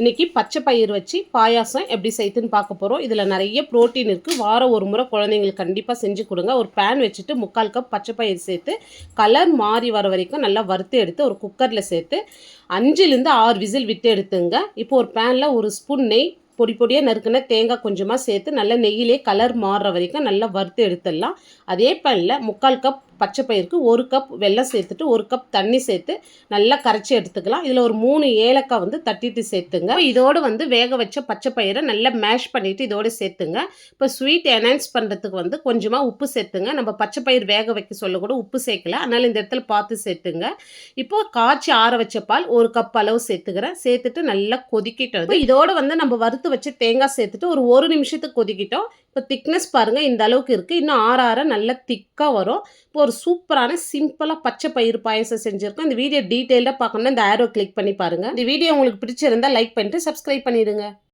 இன்றைக்கி பச்சை பயிர் வச்சு பாயாசம் எப்படி செய்துன்னு பார்க்க போகிறோம் இதில் நிறைய ப்ரோட்டீன் இருக்குது வாரம் ஒரு முறை குழந்தைங்களுக்கு கண்டிப்பாக செஞ்சு கொடுங்க. ஒரு பேன் வச்சுட்டு முக்கால் கப் பச்சை பயிர் சேர்த்து கலர் மாறி வர வரைக்கும் நல்லா வறுத்து எடுத்து ஒரு குக்கரில் சேர்த்து அஞ்சுலேருந்து ஆறு விசில் விட்டு எடுத்துங்க. இப்போ ஒரு பேனில் ஒரு ஸ்பூன் நெய் பொடி பொடியாக நறுக்கின தேங்காய் கொஞ்சமாக சேர்த்து நல்லா நெய்யிலே கலர் மாறுற வரைக்கும் நல்லா வறுத்து எடுத்துடலாம். அதே பேனில் முக்கால் கப் பச்சை பயிருக்கு ஒரு கப் வெல்லம் சேர்த்துட்டு ஒரு கப் தண்ணி சேர்த்து நல்லா கரைச்சி எடுத்துக்கலாம். இதில் ஒரு மூணு ஏலக்காய் வந்து தட்டிட்டு சேர்த்துங்க. இதோடு வந்து வேக வச்ச பச்சை பயிரை நல்லா மேஷ் பண்ணிவிட்டு இதோடு சேர்த்துங்க. இப்போ ஸ்வீட் என்ஹான்ஸ் பண்ணுறதுக்கு வந்து கொஞ்சமாக உப்பு சேர்த்துங்க. நம்ம பச்சை பயிர் வேக வைக்க சொல்ல கூட உப்பு சேர்க்கல. அதனால் இந்த இடத்துல பார்த்து சேர்த்துங்க. இப்போ காய்ச்சி ஆற வச்ச பால் ஒரு கப் அளவு சேர்த்துக்கிறேன். சேர்த்துட்டு நல்லா கொதிக்கிட்டோம். இதோடு வந்து நம்ம வறுத்து வச்சு தேங்காய் சேர்த்துட்டு ஒரு ஒரு நிமிஷத்துக்கு கொதிக்கிட்டோம். இப்போ திக்னஸ் பாருங்கள் இந்த அளவுக்கு இருக்குது இன்னும் ஆற ஆற நல்லா திக்காக வரும். இப்போ ஒரு சூப்பரான சிம்பிளாக பச்சை பயிர் பாயசம் செஞ்சுருக்கோம். இந்த வீடியோ டீட்டெயிலாக பார்க்கணும்னா இந்த ஆரோ கிளிக் பண்ணி பாருங்கள் இந்த வீடியோ உங்களுக்கு பிடிச்சிருந்தால் லைக் பண்ணிட்டு சப்ஸ்கிரைப் பண்ணிடுங்க.